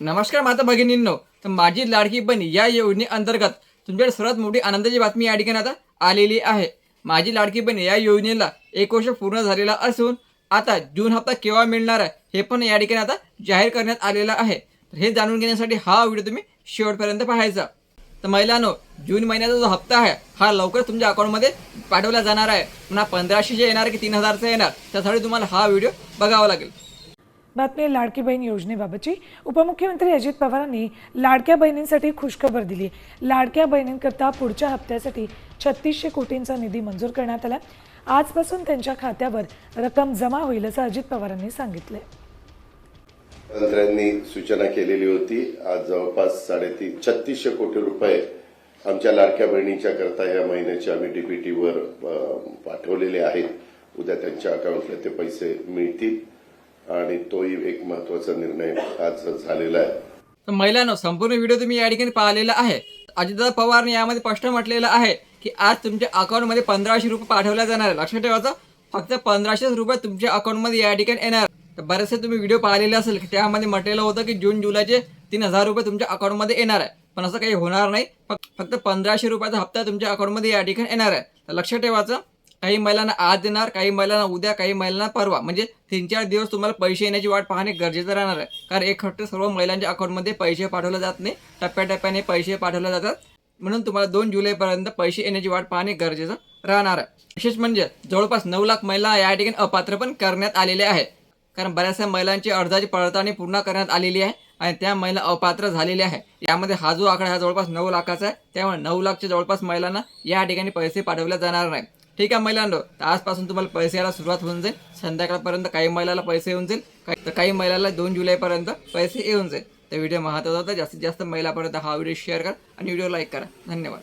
नमस्कार माता भगिनींनो. तर माझी लाडकी बहीण या योजनेअंतर्गत तुमच्याकडे सर्वात मोठी आनंदाची बातमी या ठिकाणी आता आलेली आहे. माझी लाडकी बहीण या योजनेला एक वर्ष पूर्ण झालेला असून आता जून हप्ता केव्हा मिळणार आहे हे पण या ठिकाणी आता जाहीर करण्यात आलेलं आहे. तर हे जाणून घेण्यासाठी हा व्हिडिओ तुम्ही शेवटपर्यंत पाहायचा. तर महिलांनो जून महिन्याचा जो हप्ता आहे हा लवकर तुमच्या अकाउंटमध्ये पाठवला जाणार आहे. पुन्हा पंधराशेचे येणार की तीन हजारचा येणार त्यासाठी तुम्हाला हा व्हिडिओ बघावा लागेल. बातमी लाडकी बहीण योजनेबाबतची. उपमुख्यमंत्री अजित पवारांनी लाडक्या बहिणींसाठी खुशखबर दिली लाडक्या बहिणींकरता पुढच्या हप्त्यासाठी छत्तीसशे कोटींचा निधी मंजूर करण्यात आला आजपासून त्यांच्या खात्यावर रक्कम जमा होईल असं अजित पवारांनी सांगितलंय. मंत्र्यांनी सूचना केलेली होती आज जवळपास साडेतीन छत्तीसशे कोटी रुपये आमच्या लाडक्या बहिणीच्या करता या महिन्याचे आम्ही डीबीटीवर पाठवलेले आहेत. उद्या त्यांच्या अकाउंटला ते पैसे मिळतील. आणि तोही एक महत्त्वाचा निर्णय आज झालेला आहे. महिलांनो संपूर्ण व्हिडिओ तुम्ही या ठिकाणी पाहिलेला आहे. अजितदादा पवारने यामध्ये स्पष्ट म्हटलेलं आहे की आज तुमच्या अकाउंटमध्ये पंधराशे रुपये पाठवल्या जाणार आहे लक्षात ठेवायचं फक्त पंधराशेच रुपये तुमच्या अकाउंटमध्ये या ठिकाणी येणार तर बरेचसे तुम्ही व्हिडिओ पाहिलेले असेल की त्यामध्ये म्हटलेलं होतं की जून जुलैचे तीन हजार रुपये तुमच्या अकाउंटमध्ये येणार आहे पण असं काही होणार नाही. फक्त फक्त पंधराशे रुपयाचा हप्ता तुमच्या अकाउंटमध्ये या ठिकाणी येणार आहे. तर लक्षात ठेवायचं काही महिलांना आज देणार काही महिलांना उद्या काही महिलांना परवा. म्हणजे तीन चार दिवस तुम्हाला पैसे येण्याची वाट पाहणे गरजेचं राहणार आहे. कारण एक हप्ते सर्व महिलांच्या अकाउंटमध्ये पैसे पाठवले जात नाही. टप्प्याटप्प्याने पैसे पाठवले जातात. म्हणून तुम्हाला दोन जुलैपर्यंत पैसे येण्याची वाट पाहणे गरजेचं राहणार आहे. विशेष म्हणजे जवळपास नऊ लाख महिला या ठिकाणी अपात्र पण करण्यात आलेले आहे कारण बऱ्याचशा महिलांची अर्जाची पडताळणी पूर्ण करण्यात आलेली आहे आणि त्या महिला अपात्र झालेल्या आहे यामध्ये हा जो आकडा हा जवळपास नऊ लाखाचा आहे. त्यामुळे नऊ लाखच्या जवळपास महिलांना या ठिकाणी पैसे पाठवले जाणार नाही. ठीक आहे महिलांनो. तर आजपासून तुम्हाला पैसे यायला सुरुवात होऊन जाईल. संध्याकाळपर्यंत काही महिलाला पैसे येऊन जाईल. काही- तर काही महिलाला दोन जुलैपर्यंत पैसे येऊन जाईल. तर व्हिडिओ महत्त्वाचा होता. जास्तीत जास्त महिलापर्यंत हा व्हिडिओ शेअर करा आणि व्हिडिओ लाईक करा. धन्यवाद.